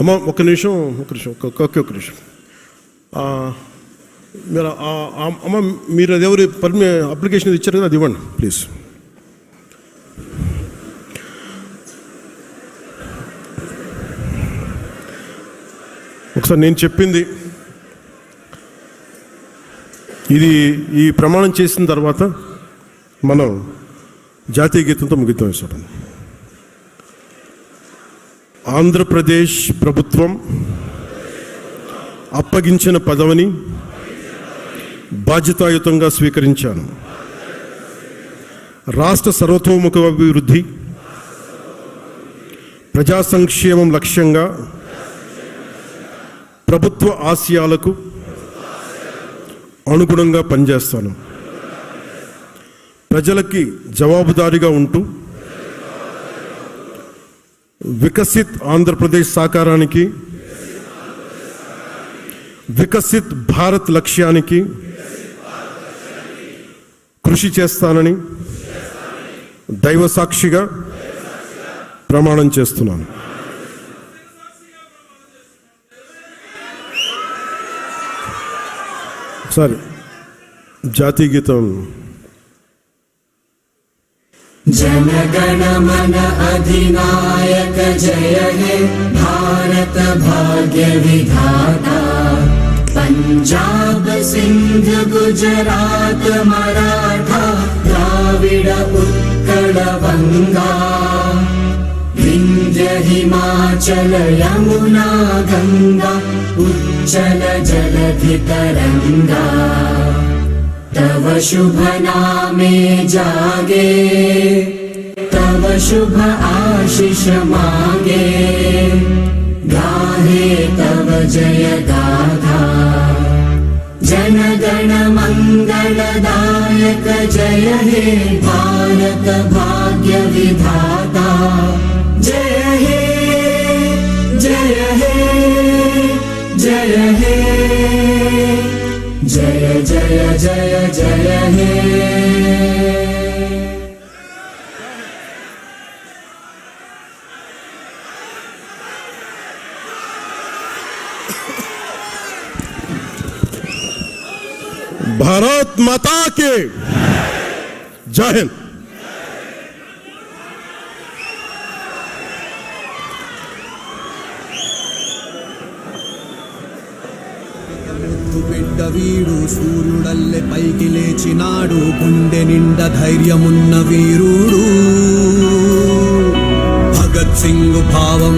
అమ్మ ఒక నిమిషం ఒక నిమిషం ఒక్క ఒక ఒక్క నిమిషం. మీరు అమ్మ మీరు అది ఎవరు పర్మి అప్లికేషన్ ఇచ్చారు కదా అది ఇవ్వండి ప్లీజ్. ఒకసారి నేను చెప్పింది. ఇది ఈ ప్రమాణం చేసిన తర్వాత మనం జాతీయ గీతంతో ముగిద్దాం ఇష్టం ఆంధ్రప్రదేశ్ ప్రభుత్వం అప్పగించిన పదవిని బాధ్యతాయుతంగా స్వీకరించాను. రాష్ట్ర సర్వతోముఖ అభివృద్ధి ప్రజా సంక్షేమం లక్ష్యంగా ప్రభుత్వ ఆశయాలకు అనుగుణంగా పనిచేస్తాను. ప్రజలకి జవాబుదారీగా ఉంటూ వికసిత్ ఆంధ్రప్రదేశ్ సాకారానికి వికసిత్ భారత్ లక్ష్యానికి కృషి చేస్తానని దైవ సాక్షిగా ప్రమాణం చేస్తున్నాను. సరే జాతీయ గీతం जनगण मन अधिनायक जय हे भारत भाग्य विधाता। पञ्जाब सिन्ध गुजरात मराठा द्राविड उत्कल बङ्गा विन्ध्य हिमाचल यमुना गङ्गा उच्चल जलधितरङ्गा शुभ नामे जागे तव शुभ आशिष मागे। गाहे तव जय गाथा जन गण मङ्गलदायक जय हे भारत भाग्य हे जय जय जय जय जय हे। भारत माता के। जय हिंद। ముద్దు బిడ్డ వీడు సూర్యుడల్లె పైకి లేచినాడు. గుండె నిండా ధైర్యమున్న వీరుడు. భగత్ సింగ్ భావం